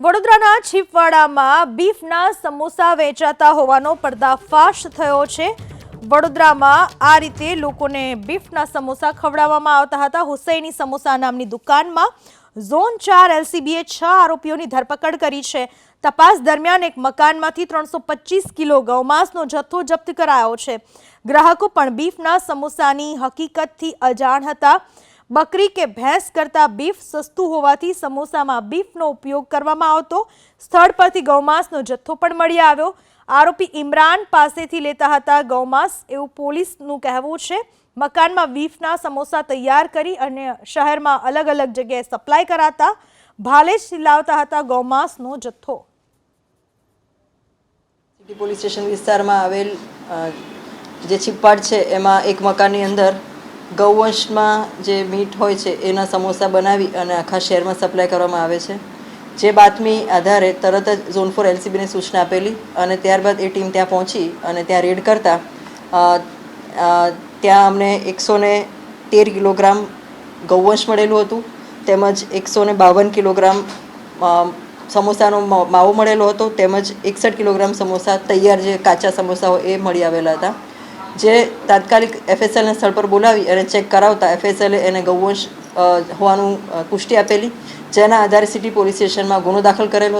વડોદરાના છીપવાડામાં બીફના સમોસા વેચાતા હોવાનો પર્દાફાશ થયો છે. વડોદરામાં આ રીતે લોકોને બીફના સમોસા ખવડાવવામાં આવતા હતા. હુસૈની સમોસા નામની દુકાનમાં ઝોન ચાર એલસીબીએ છ આરોપીઓની ધરપકડ કરી છે. તપાસ દરમિયાન એક મકાનમાંથી ત્રણસો પચીસ કિલો ગૌમાંસનો જથ્થો જપ્ત કરાયો છે. ગ્રાહકો પણ બીફના સમોસાની હકીકતથી અજાણ હતા. બકરી કે ભેંસ કરતાં બીફ સસ્તું હોવાથી સમોસામાં બીફનો ઉપયોગ કરવામાં આવતો. સ્થળ પરથી ગૌમાંસનો જથ્થો પણ મળી આવ્યો. આરોપી ઇમરાન પાસેથી લેતા હતા ગૌમાંસ એવું પોલીસનું કહેવું છે. મકાનમાં બીફના સમોસા તૈયાર કરી અને શહેરમાં અલગ અલગ જગ્યાએ સપ્લાય કરાતા ભાલેજથી લાવતા હતા ગૌમાંસનો જથ્થો. પોલીસ સ્ટેશન વિસ્તારમાં આવેલ જે છીપાડ છે, એમાં એક મકાનની અંદર ગૌવંશમાં જે મીટ હોય છે, એના સમોસા બનાવી અને આખા શહેરમાં સપ્લાય કરવામાં આવે છે. જે બાતમી આધારે તરત જ ઝોન ફોર એલસીબીને સૂચના આપેલી અને ત્યારબાદ એ ટીમ ત્યાં પહોંચી અને ત્યાં રેડ કરતા ત્યાં અમને એકસો ને તેર કિલોગ્રામ ગૌવંશ મળેલું હતું. તેમજ એકસો ને બાવન કિલોગ્રામ સમોસાનો માવો મળેલો હતો. તેમજ એકસઠ કિલોગ્રામ સમોસા તૈયાર જે કાચા સમોસા હોય એ મળી આવેલા હતા. જે તાત્કાલિક એફએસએલને સ્થળ પર બોલાવી અને ચેક કરાવતા એફએસએલે એને ગૌવંશ હોવાનું પુષ્ટિ આપેલી, જેના આધારે સિટી પોલીસ સ્ટેશનમાં ગુનો દાખલ કરેલો